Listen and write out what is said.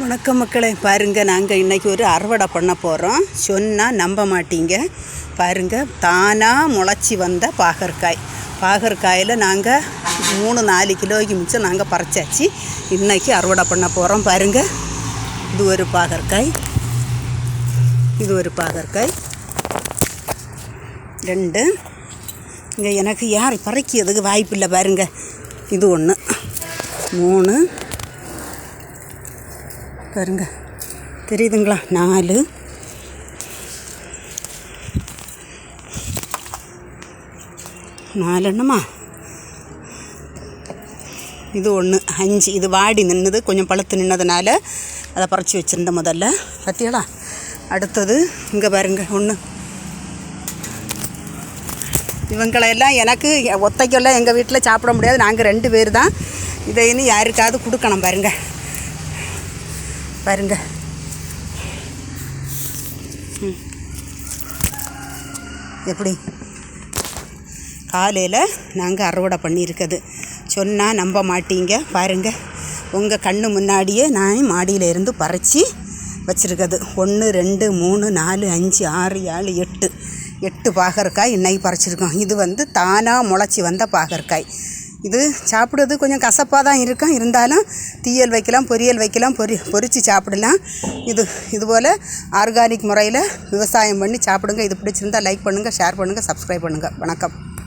வணக்கம் மக்களை. பாருங்க நாங்கள் இன்றைக்கி ஒரு அறுவடை பண்ண போகிறோம் சொன்னால் நம்ப மாட்டீங்க. பாருங்க தானாக முளைச்சி வந்த பாகற்காய். பாகற்காயில் நாங்கள் மூணு நாலு கிலோக்கு மிச்சம் நாங்கள் பறிச்சாச்சு. இன்றைக்கி அறுவடை பண்ண போகிறோம் பாருங்க இது ஒரு பாகற்காய். இது ஒரு பாகற்காய். ரெண்டு. இங்கே எனக்கு யார் பறிக்கிறதுக்கு வாய்ப்பில்லை பாருங்க. இது ஒன்று மூணு. பாருங்க. தெரியுதுங்களா? நாலு. நாலெண்ணமா இது ஒன்று அஞ்சு. இது வாடி நின்னது கொஞ்சம் பழுத்து நின்னதுனால அதை பறித்து வச்சுருந்த முதல்ல. பார்த்தீங்களா அடுத்தது இங்கே பாருங்க ஒன்று இவங்களெல்லாம் எனக்கு ஒத்தைக்கெல்லாம் எங்கள் வீட்டில் சாப்பிட முடியாது. நாங்கள் ரெண்டு பேர் தான். இதை இனி யாருக்காவது கொடுக்கணும் பாருங்கள் பாருங்க. எப்படி? காலையில் நாங்கள் அறுவடை பண்ணியிருக்குது சொன்னால் நம்ப மாட்டீங்க. பாருங்கள் உங்கள் கண்ணு முன்னாடியே நான் மாடியில் இருந்து பறித்து வச்சுருக்குது ஒன்று ரெண்டு மூணு நாலு அஞ்சு ஆறு ஏழு எட்டு. எட்டு பாகற்காய் இன்னைக்கு பறிச்சிருக்கோம். இது வந்து தானாக முளைச்சி வந்த பாகற்காய். இது சாப்பிடுறது கொஞ்சம் கசப்பாக தான் இருக்கும். இருந்தாலும் தீயல் வைக்கலாம் பொரியல் வைக்கலாம் பொரி பொரித்து சாப்பிடலாம். இது இதுபோல் ஆர்கானிக் முறையில் விவசாயம் பண்ணி சாப்பிடுங்க. இது பிடிச்சிருந்தா லைக் பண்ணுங்கள் ஷேர் பண்ணுங்கள் சப்ஸ்கிரைப் பண்ணுங்கள் வணக்கம்.